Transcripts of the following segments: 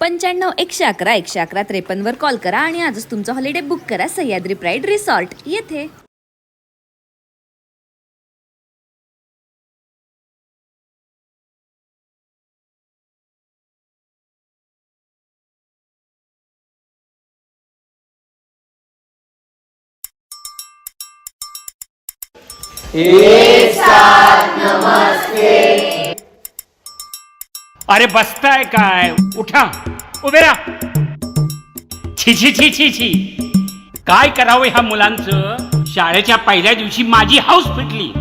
पंच्याण्णव एकशे अकरा एकशे अकरा त्रेपन्नवर कॉल करा आणि आजच तुमचा हॉलिडे बुक करा सह्याद्री प्राईड रिसॉर्ट येथे. अरे बसताय काय? उठा. उभे राहा. छी छी छी छी छी. काय करावं ह्या मुलांचं? शाळेच्या पहिल्या दिवशी माझी हाऊस फिटली.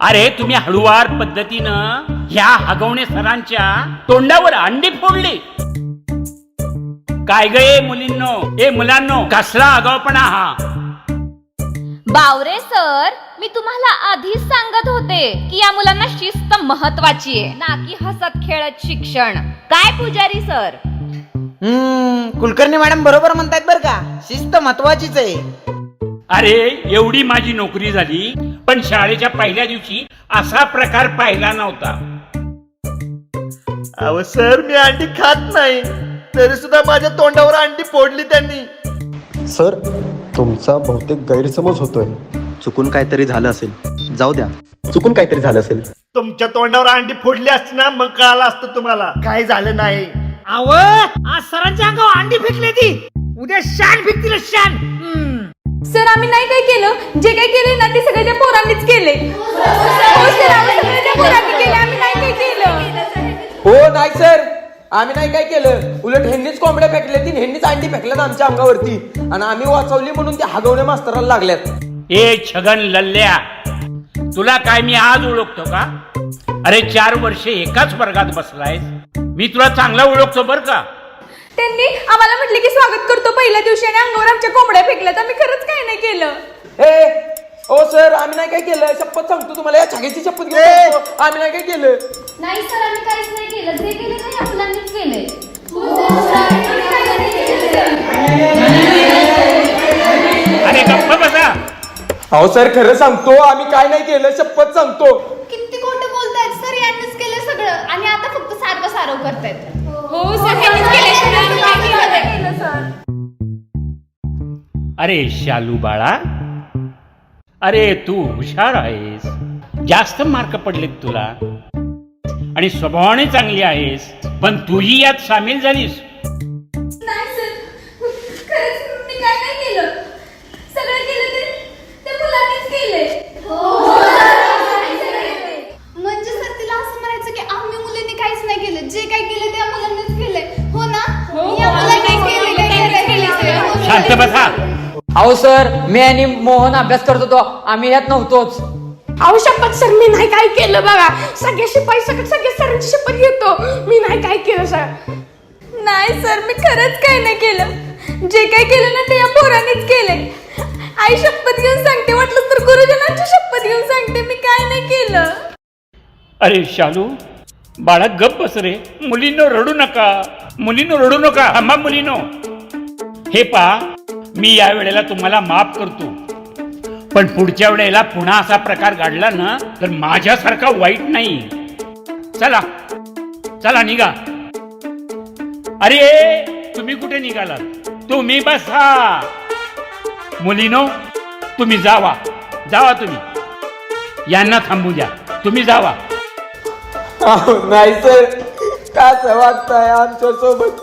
अरे तुम्ही हळुवार पद्धतीनं ह्या हगवणे सरांच्या तोंडावर अंडी फोडली. काय ग ए मुलींनो? ए मुलांनो कसला आगावपणा हा. बावरे सर मी तुम्हाला आधीच सांगत होते की या मुलांना शिस्त महत्वाची आहे. ना की हसत खेळत शिक्षण. काय पुजारी सर? हम्म कुलकर्णी मॅडम बरोबर म्हणतायत बरं का. शिस्त महत्वाचीच आहे. अरे एवढी माझी नोकरी झाली पण शाळेच्या पहिल्या दिवशी असा प्रकार पाहिला नव्हता. अहो सर मी अंडी खात नाही. तरी सुद्धा माझ्या तोंडावर अंडी फोडली त्यांनी. सर तुमचा बहुतेक गैरसमज होतोय. चुकून काहीतरी झालं असेल. जाऊ द्या. चुकून काहीतरी झालं असेल. तुमच्या तोंडावर अंडी फोडली असती ना मग कळालं असतं तुम्हाला. काय झालं नाही. अव आज सरांच्या अंगावर अंडी फेकली ती उद्या शान फेकतील शान. सर आम्ही नाही काय केलं. जे काय केले ना ते सगळे त्या पोरांनीच केले हो सर आम्ही सगळे त्या पोरांनी केले आम्ही नाही काय केलं. हो नाही सर. आम्ही नाही काय केलं? उलट ह्यांनीच कोंबड्या फेकल्या तीन ह्यांनीच अंडी फेकल्यात आमच्या अंगावरती. आणि आम्ही वाचवली म्हणून ते हगवणे मास्तराला लागल्यात. ए छगन लल्ल्या तुला काय मी आज ओळखतो का? अरे चार वर्षे एकाच वर्गात बसलायस. मी तुला चांगला ओळखतो बर का? त्यांनी आम्हाला म्हटले की स्वागत करतो पहिल्या दिवशी आणि अंगावर आमच्या कोंबड्या फेकल्यात आम्ही खरंच काय नाही केलं. ए ओ सर आम्ही नाही काय केलं? शपथ सांगतो तुम्हाला या छागेची शपथ घेऊन ए! सांगतो, आम्ही नाही काय केलं? नाही सर आम्ही काहीच नाही केलं. जे केलं ते या मुलांनीच केलंय. अरे गप्प बसा. अहो सर खरं सांगतो आम्ही काय नाही केलं शपथ सांगतो. किती खोटं बोलतायत सर यांनीच केलं सगळं. आणि आता फक्त सारखं सारव करतायत. हो सर त्यांनीच केले सर आम्ही काय केलं सर अरे शालू बाळा. अरे तू हुशार आहेस. जास्त मार्क पडलेत तुला. आणि स्वभावाने चांगली आहेस पण तूही यात सामील झालीस. नाही सर. खरंच मी काय नाही केलं. सगळं केलं ते त्या मुलांनीच केले. म्हणजे सर तिला असं म्हणायचं की आम्ही मुलींनी काहीच नाही केलं. जे काय केलं त्या मुलांनीच केलंय हो ना? या मुलांनीच केलं काय केलं. हो, सर. शांत बसा. अहो सर मी आणि मोहन अभ्यास करत होतो. आम्ही यात नव्हतोच. अहो शपथ सर मी नाही काय केलं बघा. सगळ्या शिपाई सगळ्या सगळ्या सरांची शपथ घेतो. मी नाही काय केलं सर. नाही सर मी खरंच काय नाही केलं. जे काय केलं ना ते या पोरांनीच केले आई शपथ घेऊन सांगते वाटलं तर गुरुजनांची शपथ घेऊन सांगते मी काय नाही केलं. अरे शालू बाळा गप बस रे. मुलींनो रडू नका. मुलींनो रडू नका. थांबा मुलीनो. हे पा मी या वेळेला तुम्हाला माफ करतो. पण पुढच्या वेळेला पुन्हा असा प्रकार घडला ना तर माझ्यासारखा वाईट नाही. चला. चला निघा. अरे तुम्ही कुठे निघाला तुम्ही बसा. मुलीनो तुम्ही जावा. जावा तुम्ही. यांना थांबू द्या. तुम्ही जावा. अहो, नाही सर. का असं वागताय आमच्यासोबत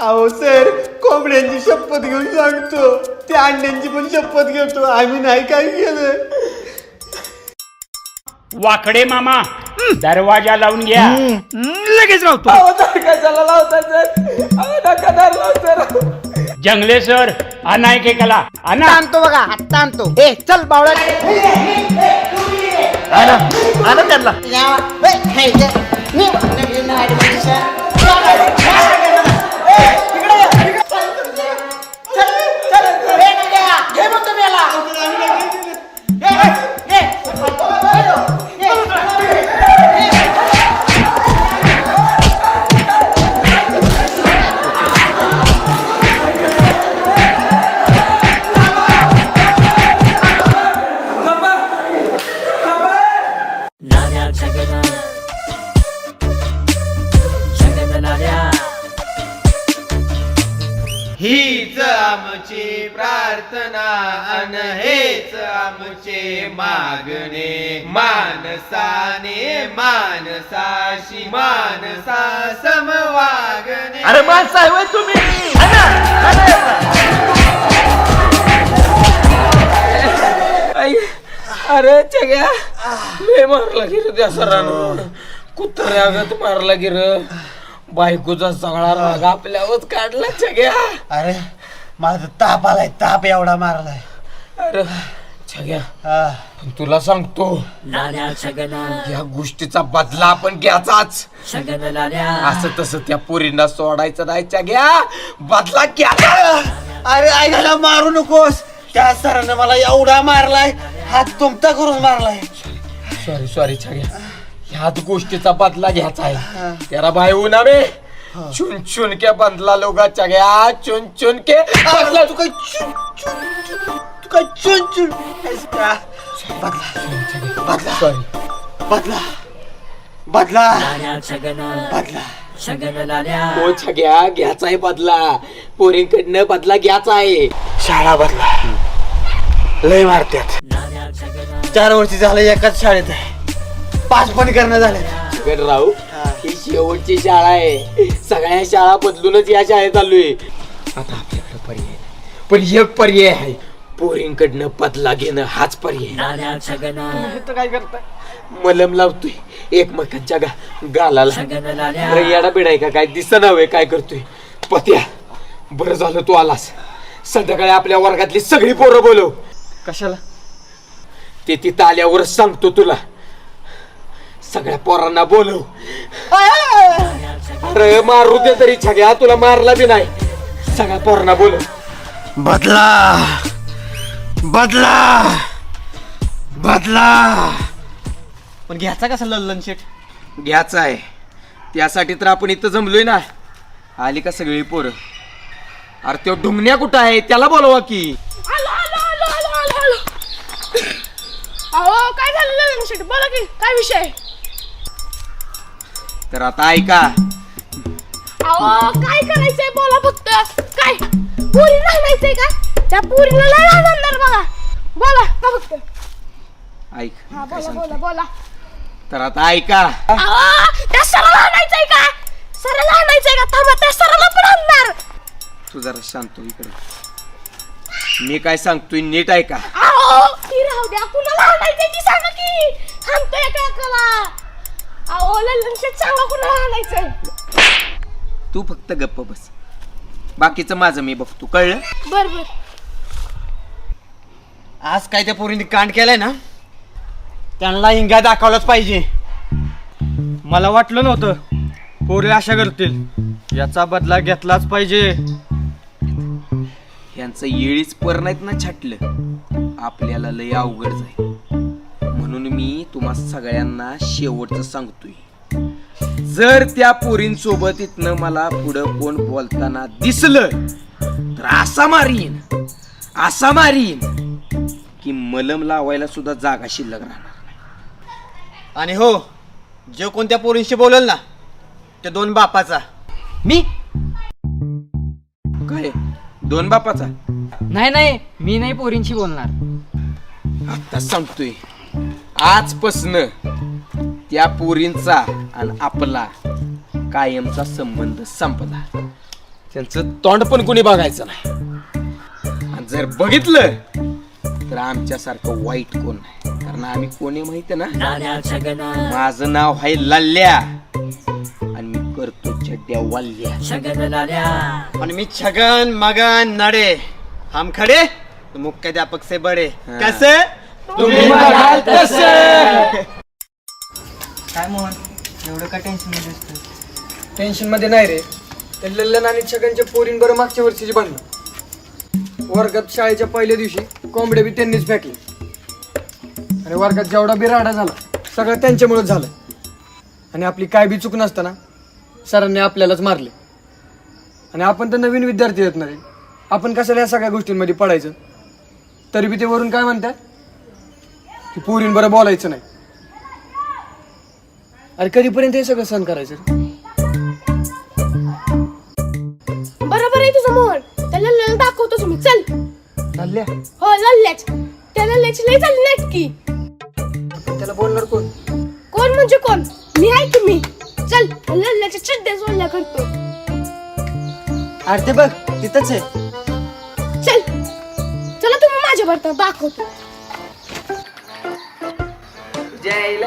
अहो सर कोंबड्यांची शपथ घेऊन सांगतो. त्या अंड्यांची पण शपथ घेतो आम्ही नाही काय केलं वाकडे मामा दरवाजा लावून घ्या लगेच अहो लावता सर अहो नका दार लाव सर जंगले सर अनायकेकला अना आणतो बघा आत्ता आणतो ए चल बावळा आणा आणा त्यांना हीच आमची प्रार्थना अन हेच आमचे मागणे. मानसाने मानसाशी मानसा समवागणे अरे माणसं आहे होय तुम्ही. अरे चग्या लय मारला गिर त्या सरानं. कुत्र्यागत मारला गिर. बायकोचा सगळा राग आपल्यावर काढला चग्या अरे माझा ताप आलाय ताप एवढा मारलाय. अरे छग्या हा. पण तुला सांगतो या गोष्टीचा बदला आपण घ्यायचाच असं तसं त्या पोरींना सोडायचं नाही घ्या बदला घ्यायचा अरे ऐकायला मारू नकोस. त्या सरानं मला एवढा मारलाय हात तुमचा करून मारलाय. सॉरी सॉरी छग्या ह्याच गोष्टीचा बदला घ्यायचा आहे. त्याला भाई उन्हा बे चुन चुन के बदला लोगा चग्या चुन चुन के बदला. तू काय चुन चुन तू काय चुन चुन? बदला. बदला. सॉरी बदला. बदला. बदला. हो छग्या घ्यायचा आहे बदला. पोरींकडनं बदला घ्यायचा आहे. शाळा बदला. लय मारत्यात. चार वर्ष झालं एकाच शाळेत आहे. पाच पण करणं झाले. राहू. ही शेवटची शाळा आहे. सगळ्या शाळा बदलूनच या शाळेत आलोय आता आपल्याकडे पर्याय नाही. पण एक पर्याय आहे. पोरींकडनं बदला घेणं हाच पर्याय तर काय करताय? मलम लावतोय. एकमेकांच्या गा गालाला. अरे येडा बिडाय का? काय दिसत नव्हे काय करतोय? पत्या बरं झालं तू आलास. संध्याकाळी आपल्या वर्गातली सगळी पोरं बोलव. कशाला? ते तिथं आल्यावरच सांगतो तुला. सगळ्या पोरांना बोलव. अरे मारू दे तरी छग्या तुला मारला बी नाही. सगळ्या पोरांना बोलव. बदला. बदला. बदला. पण घ्यायचा कसा लल्लन शेट घ्यायचं आहे. त्यासाठी तर आपण इथं जमलोय ना. आली का सगळी पोरं? अरे तो ढुमण्या कुठं आहे? त्याला बोलवा की. आलो आलो आलो आलो आलो आलो. अहो काय झालं ललन शेट बोला की काय विषय? तर आता ऐका. अहो काय करायचंय बोला फक्त. काय? पुरी राहणायचंय का? त्या पुरीला लय राहणार बघा. बोला का फक्त. ऐक हा काय बोला सांगतो. बोला. बोला तर आता ऐका. अहो त्या सराला आणायचंय का? सराला आणायचंय का? थांबा त्या सराला पण आणणार. तू जरा शांत हो इकडे. मी काय सांगतोय नीट ऐका. अहो ती राहू द्या. कुणाला आणायचंय ती सांगा की. थांबतोय का कला कुणाला आणायचंय? तू फक्त गप्प बस. बाकीचं माझं मी बघतो कळलं? बर बर. आज काय त्या पोरीने कांड केलाय ना? त्यांना हिंगा दाखवलाच पाहिजे. मला वाटलं नव्हतं पोरी अशा करतील. याचा बदला घेतलाच पाहिजे. यांचं येळीच पर नाहीत ना छाटलं. आपल्याला लय अवघड जाईल. म्हणून मी तुम्हा सगळ्यांना शेवटचं सांगतोय. जर त्या पोरींसोबत इथनं मला पुढं कोण बोलताना दिसलं तर असा मारीन असा मारीन की मलम लावायला सुद्धा जागा शिल्लक राहणार आणि हो जो कोणत्या पोरींशी बोलेल ना ते दोन बापाचा. मी? काय? दोन बापाचा? नाही नाही मी नाही पोरींशी बोलणार. आता सांगतोय. आजपासनं त्या पोरींचा आणि आपला कायमचा संबंध संपला. त्यांचं तोंड पण कोणी बघायचं नाही. आणि जर बघितलं तर आमच्यासारखं वाईट कोण नाही. कारण आम्ही कोणी माहिती ना? माझं नाव आहे लल्ल्या आणि मी करतो चड्ड्या वाल्ल्या आणि मी छगन मगन नडे. हम खडे मुख्याध्यापक से बडे. कसे? तुम्ही बघाल तसं. काय मोहन एवढं का टेन्शनमध्ये टेन्शनमध्ये नाही रे. ते लल्लन आणि छगनच्या पोरीन बरं मागच्या वर्षीची भांडणं वर्गात शाळेच्या पहिल्या दिवशी कोंबडे बी त्यांनीच फेकले आणि वर्गात जेवढा बी राडा झाला सगळं त्यांच्यामुळेच झालं. आणि आपली काय बी चूक नसताना सरांनी आपल्यालाच मारले. आणि आपण तर नवीन विद्यार्थी आहेत ना रे. आपण कशाला या सगळ्या गोष्टींमध्ये पडायचं? तरी बी ते वरून काय म्हणतात? की पोरीन बरं बोलायचं नाही. अरे कधीपर्यंत हे सगळं सहन करायचं? बरोबर आहे तुझं मोहन त्या चालल्या हो लल्ल्याच. त्या लल्ल्याची लई झाली नाटकी. त्याला बोलणार कोण? कोण म्हणजे कोण? मी आहे की मी? चल लल्ल्याच्या चड्ड्या जोडल्या करतो. अरे ते बघ तिथंच आहे. चल. चला तुम्ही माझ्या बरोबर दाखवतो. जायला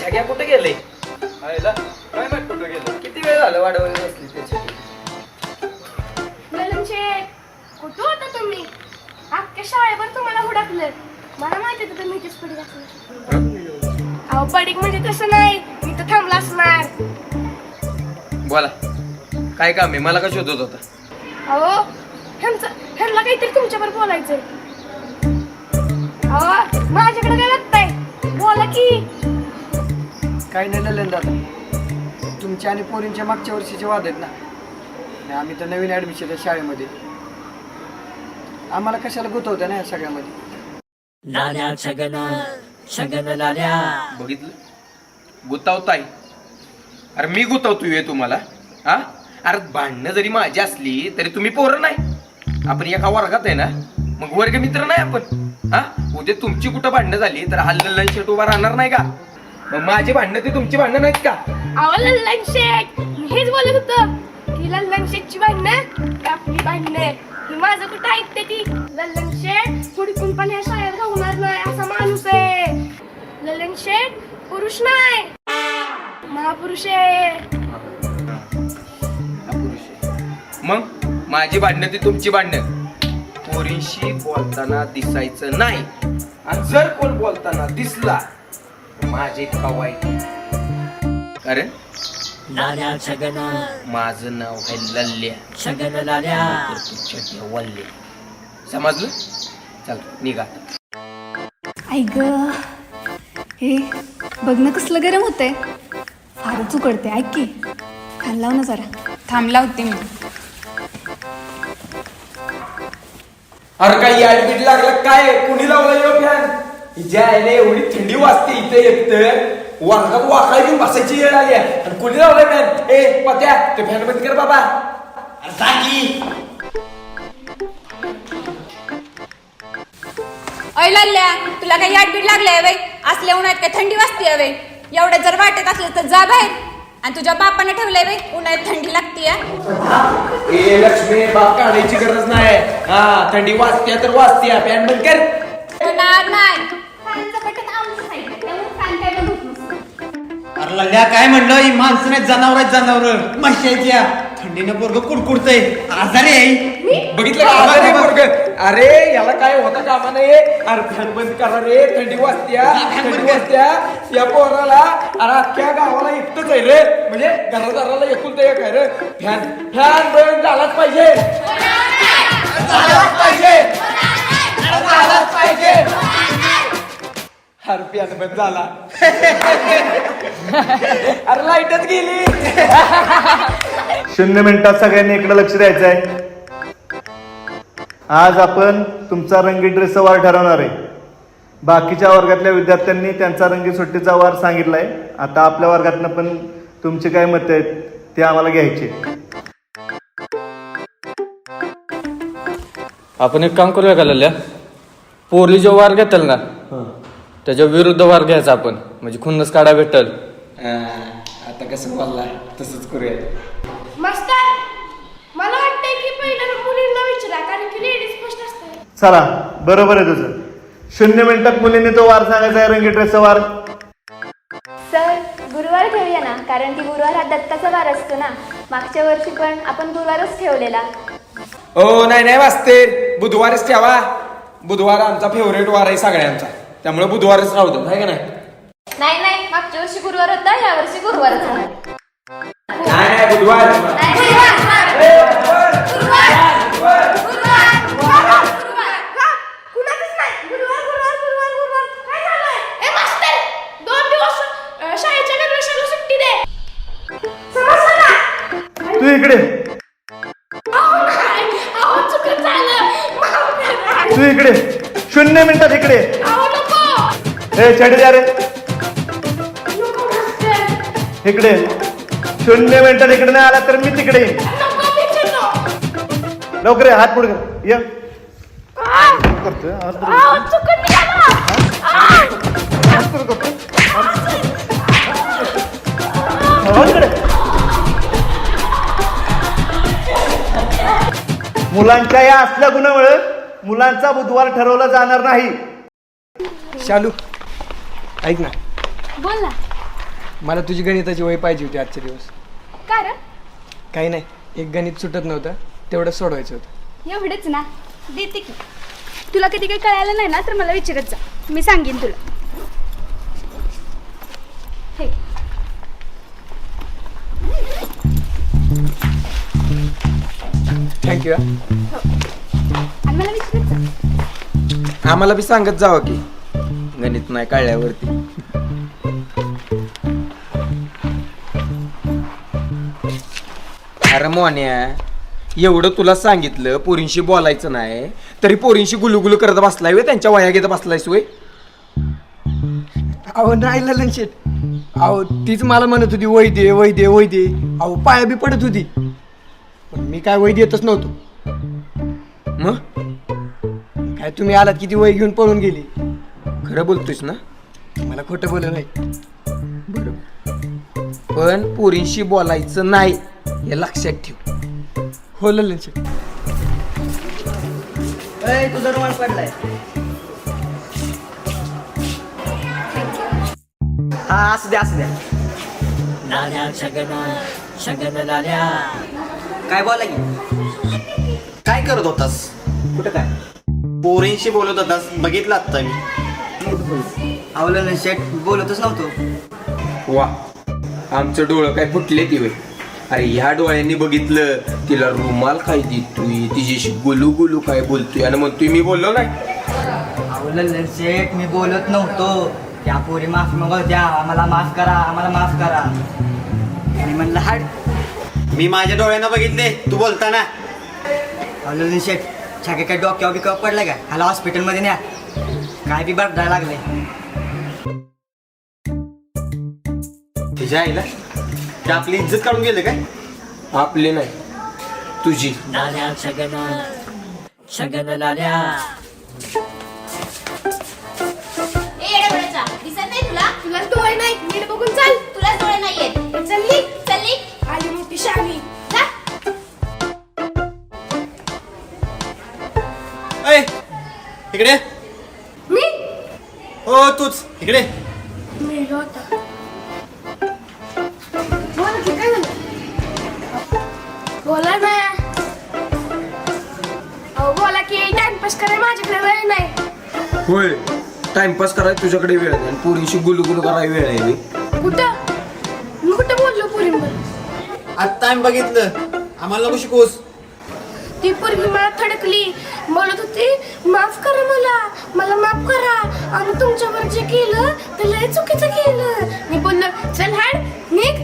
छग्या कुठे गेले? काय माहीत कुठे गेले? किती वेळ झालं वाढवली बसली त्याची? कुठं होता तुम्ही? अख्ख्या शाळेवर तुम्हाला हुडकलं. मला माहिती होतं तुम्ही इथेच पडी घातली अहो पडीक म्हणजे तसं नाही. मी तर थांबला असणार. बोला. काय काम आहे? मला का शोधत होता? अहो ह्यांचं ह्यांना काहीतरी तुमच्यावर बोलायचंय. अहो माझ्याकडे काय लागतंय बोला की. काही नाही ललन दादा. तुमच्या आणि पोरींच्या मागच्या वर्षीचे वाद आहेत ना. आणि आम्ही तर नवीन ॲडमिशन आहे शाळेमध्ये. आम्हाला कशाला गुतवत्या ना या सगळ्यामध्ये? बघितलं? गुतावताय. अरे मी गुतावतोय तुम्हाला? हा? अरे भांडणं जरी माझी असली तरी तुम्ही पोरं नाही. आपण एका वर्गात आहे ना मग वर्ग मित्र नाही आपण. हा? उद्या तुमची कुठं भांडणं झाली तर हल्ल शेट उभा राहणार नाही का? मग माझी भांडणं ती तुमची भांडणं नाहीत का? अहो लल्लन मी हेच बोलत होतं की लल्लन शेखची भांडणं की आपली भांडणं ही माझं कुठं ऐकते ती? लल्लन शेख पुढकून पण या शाळेत राहणार नाही असा माणूस आहे. लल्लन शेख पुरुष नाही. महापुरुष आहे. हा पुरुष आहे. मग? माझी भांडणं ती तुमची भांडणं. पोरींशी बोलताना दिसायचं नाही. आणि जर कोण बोलताना दिसला माझे इतका वाईट कारण माझं नाव आहे लल्ल्या. छड्या वल्ल्या समजलं? चल निघा. ऐक हे बघ ना कसलं गरम होतंय. फारच उकडते ऐक की. ना जरा. थांबला होते मी. अरे काय याडबीड लागलं? काय? कुणी लावलं यो फॅन? ज्या आईला एवढी थंडी वाजते इथे येत वर्गात वाकाय घेऊन बसायची वेळ आली आहे. आणि कुणी लावलं फॅन? ए पत्या ते फॅन बंद कर बाबा. अरे जा की. अय तुला काही याडबीड लागले वे असल्या उन्हाळ्यात काय थंडी वाजते हवे एवढं जर वाटत असलं तर जा बाहेर. आणि तुझ्या बापाने ठेवलंय वे उन्हाळ्यात थंडी लागते ए लक्ष्मी बाप काढायची गरज नाही हा थंडी वाजते तर वाजते फॅन बंद कर. काय अरे म्हणलं? ही माणसं नाही जनावर आहेत जनावर. म्हशायच्या थंडीनं पोरग कुडकुडतय आजारी आहे. बघितलं का? आजारी पोरगं? अरे याला काय होता कामा नाही अरे फॅन बंद करा रे. थंडी वाजत्या थंडी वाजत्या या पोराला अरे अख्ख्या गावाला एकटंच आहे रे. म्हणजे घरादाराला एकूण एक आहे रे. फॅन फॅन बंद झालाच पाहिजे. झालाच पाहिजे. झालाच पाहिजे. अरे फॅन बंद झाला. अरे लाईटच गेली. शून्य मिनिटात सगळ्यांनी इकडे लक्ष द्यायचं आहे आज आपण तुमचा रंगीत ड्रेसचा वार ठरवणार आहे. बाकीच्या वर्गातल्या विद्यार्थ्यांनी त्यांचा रंगीत सुट्टीचा वार सांगितलाय. आता आपल्या वर्गातनं पण तुमचे काय मत आहेत ते आम्हाला घ्यायचे आपण एक काम करूया का लल्ल्या पोरली जो वार घेतल ना त्याच्या विरुद्ध वार घ्यायचा आपण. म्हणजे खुन्नस काढा भेटल. आता कसं बोलला तसंच करूया मास्तर मला वाटतंय की पहिलं मुलींना विचारा कारण की लेडीज फर्स्ट असते चला बरोबर आहे तुझं. शून्य मिनिटात मुलींनी तो वार सांगायचा आहे रंगीत ड्रेसचा वार. सर गुरुवार ठेवूया ना कारण की गुरुवार हा दत्ताचा वार असतो ना. मागच्या वर्षी पण आपण गुरुवारच ठेवलेला. हो नाही नाही वाजते बुधवारच ठेवा. बुधवार आमचा फेवरेट वार आहे सगळ्यांचा. त्यामुळे बुधवारच राहू दे आहे का नाही? नाही नाही मागच्या वर्षी गुरुवार होता या वर्षी गुरुवारच होणार नाही नाही बुधवार. कुणाचंच नाही. तू इकडे शून्य मिनिटात इकडे हे छडी द्या रे. इकडे शून्य मिनिटात इकडे नाही आला तर मी तिकडे येईन. लवकर ये, हात पुढे कर. ये. करतोय. मुलांच्या या असल्या गुणामुळे मुलांचा बुधवार ठरवला जाणार नाही. शालू ऐक ना. बोल ना. मला तुझी गणिताची वय पाहिजे होती आजचे दिवस. कारण काही नाही एक गणित सुटत नव्हतं तेवढं सोडवायचं होतं. एवढंच ना. देते की. तुला कधी काही कळालं नाही ना तर मला विचारत जा. मी सांगेन तुला. हे. थँक्यू आम्हाला बी सांगत जावं की. गणित नाही कळल्यावरती अरे मोन्या एवढं तुला सांगितलं पोरींशी बोलायचं नाही तरी पोरींशी गुलुगुलू करत बसलाय वे त्यांच्या वया घेत बसलायस वे अहो नाही ललन शेट अहो तीच मला म्हणत होती वय दे वय दे वय दे. अहो पाया बी पडत होती. पण मी काय वय देतच नव्हतो. मग? काय तुम्ही आलात किती वय घेऊन पळून गेली. खरं बोलतोयस ना? मला खोटं बोललं नाही. पण पोरींशी बोलायचं नाही हे लक्षात ठेव. हो ललन शेट तुझा रुमाल पडलाय. हा असू द्या असू द्या. काय बोला की काय करत होतास? कुठं काय? पोरींशी बोलत होतास बघितलं आत्ता मी. आवलं शेट बोलतच नव्हतो. वा आमचं डोळं काय फुटले ती अरे ह्या डोळ्यांनी बघितलं तिला रुमाल काय देतोय तिच्याशी गुलू गुलू काय बोलतोय आणि म्हणतोय मी बोललो नाही. आवलं शेट मी बोलत नव्हतो. त्या पोरी माफी मागव द्या आम्हाला माफ करा आम्हाला माफ करा. मी म्हणलं हाड. मी माझ्या डोळ्यानं बघितले तू बोलताना. आवलं शेट छाके काय डोक्यावर बिकावर पडलाय का ह्याला हॉस्पिटलमध्ये न्या. काय बी बरडायला लागले तिच्या आईला? ते आपली इज्जत काढून गेले काय? आपली नाही. तुझी. दिसत नाही तुला? तुला डोळे नाही नीट बघून चाल. तुला डोळे नाहीयेत. चल्ली चल्ली आली मोठी ऐ इकडे मी? हो तूच. इकडे होता. बोला की काय झालं? बोला ना. अहो बोला की टाइमपास करायला माझ्याकडे वेळ नाही. होय टाइमपास करायला तुझ्याकडे वेळ आहे आणि पोरींशी गुलू गुलू करायला वेळ आहे बे. कुठं? मी कुठं बोललो पुरींवर? आत्ता आम्ही बघितलं. आम्हाला नको शिकवूस. ती पोरगी मला थडकली. बोलत होती माफ करा मला मला माफ करा. आणि तुमच्यावर जे केलं ते लय चुकीचं केलं. मी बोललो चल हाड निघ.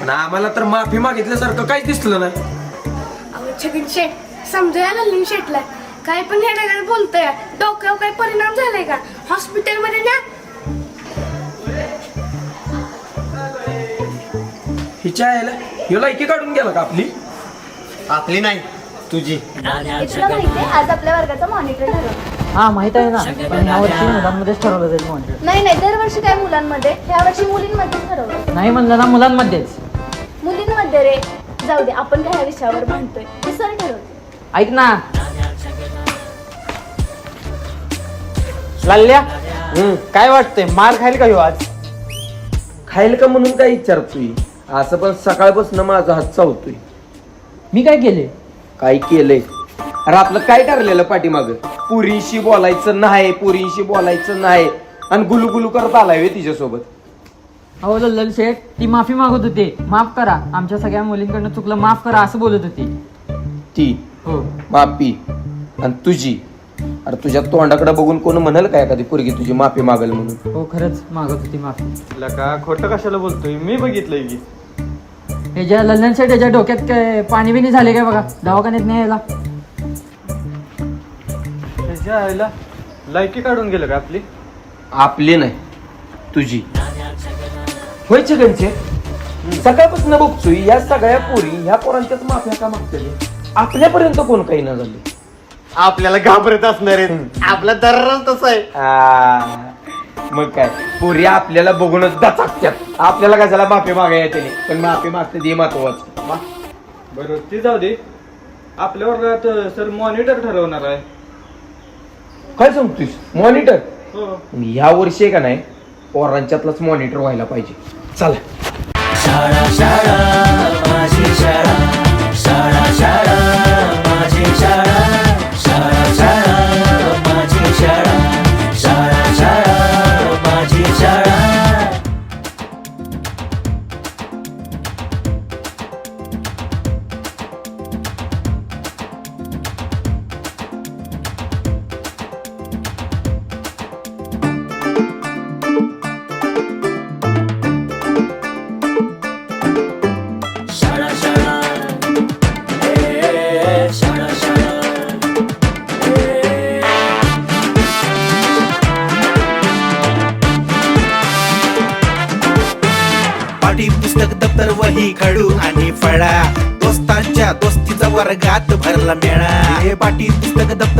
पण आम्हाला तर माफी मागितल्यासारखं काहीच दिसलं नाही. अहो छगन शेट समजायला लिहून शेटला काय पण ह्या डागात बोलतोय डोक्यावर काय परिणाम झालाय का? हॉस्पिटलमध्ये ना. हिच्या यायला ह्यो लायकी काढून गेला का आपली? आपली नाही. तुझी. तुला माहितीये आज आपल्या वर्गाचा मॉनिटर ठरवलं. हा माहीत आहे ना. पण यावर्षी मुलांमध्येच ठरवलं जाईल नाही नाही दरवर्षी काय मुलांमध्ये? ह्या वर्षी मुलींमध्ये ठरवलं. नाही म्हणलं ना मुलांमध्येच. मुलींमध्ये रे. जाऊ दे आपण काय ह्या विषयावर भांडतोय? सर ठरवते ऐक ना. लाल्या काय वाटतंय? मार खाईल का ह्यो आज? खाईल का म्हणून काय विचारतोय? असं पण सकाळपासून माझा हात चावतोय. मी काय केले? काय केलंय? अरे आपलं काय ठरलेलं पाठीमाग? पुरीशी बोलायचं नाही पुरीशी बोलायचं नाही. आणि गुलू गुलू करत आलाय वे तिच्यासोबत. अहो लल्ल शेठ ती माफी मागत होते. माफ करा. आमच्या सगळ्या मुलींकडनं चुकलं माफ करा असं बोलत होती. ती? हो. माफी? आणि तुझी? अरे तुझ्या तोंडाकडे बघून कोण म्हणाल काय एखादी पोरगी तुझी माफी मागल म्हणून? हो खरंच मागत होती माफी. लका खोटं कशाला बोलतोय? मी बघितलंय की. ह्याच्या लल्लन शेठ याच्या डोक्यात काय पाणी बिणी झाले काय बघा? दवाखान्यात न्यायला त्याच्या आईला लायकी काढून गेलं का आपली? आपली नाही तुझी. होय छगनचे? सकाळपासून बघतोय या सगळ्या पोरी ह्या पोरांच्याच माफिया का मागतले आपल्यापर्यंत कोण काही न झाले? आपल्याला घाबरत असणार आहेत. आपला दररोज तसा आहे. आ, मग काय? पोरी आपल्याला बघूनच दचाकत्यात. आपल्याला कशाला माफी मागाय येते पण माफी मागते ते महत्वाचं. बरं ते जाऊ दे. आपल्या वर्गात सर मॉनिटर ठरवणार आहे. काय सांगतोस मॉनिटर हो. ह्या वर्षी आहे का नाही पोरांच्यातलाच मॉनिटर व्हायला पाहिजे. चला. पाठी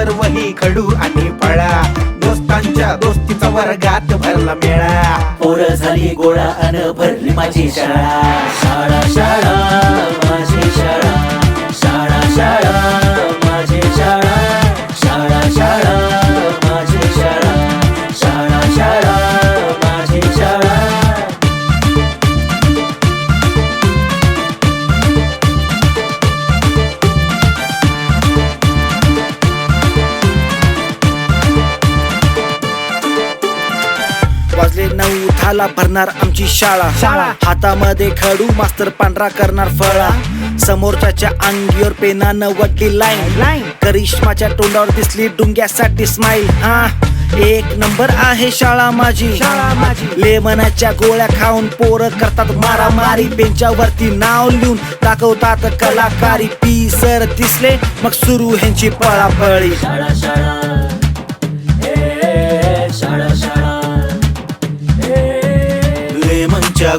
पुस्तक खडू आणि पळा दोस्तांच्या दोस्तीचा वर्गात भरला मेळा. पोर झाली गोळा अन भरली माझी शाळा. शाळा शाळा. थाला भरणार आमची शाळा. शाळा. हातामध्ये खडू मास्तर पांढरा करणार फळा. समोरच्या अंगीवर पेनानं वडली लाईन लाईन करिश्माच्या तोंडावर दिसली डुंग्यासाठी स्माईल हा एक नंबर आहे शाळा माझी. शाळा माझी. लेमनाच्या गोळ्या खाऊन पोरं करतात मारामारी. बेंचावरती नाव लिहून दाखवतात कलाकारी. पी सर दिसले मग सुरू ह्यांची पळापळी. शाळा शाळा शाळा.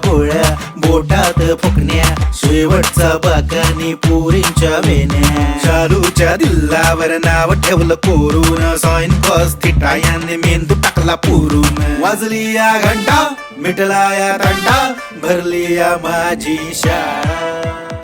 गोळ्या बोटात फुकण्या. शेवटचा बाकानी पुरींच्या वेण्या शालूच्या दिल्लावर नाव ठेवलं कोरून. सॉइन बस थिटा याने मेंदू टाकला पुरून. वाजली या घंटा मिटला या तंटा भरली या माझी शाळा.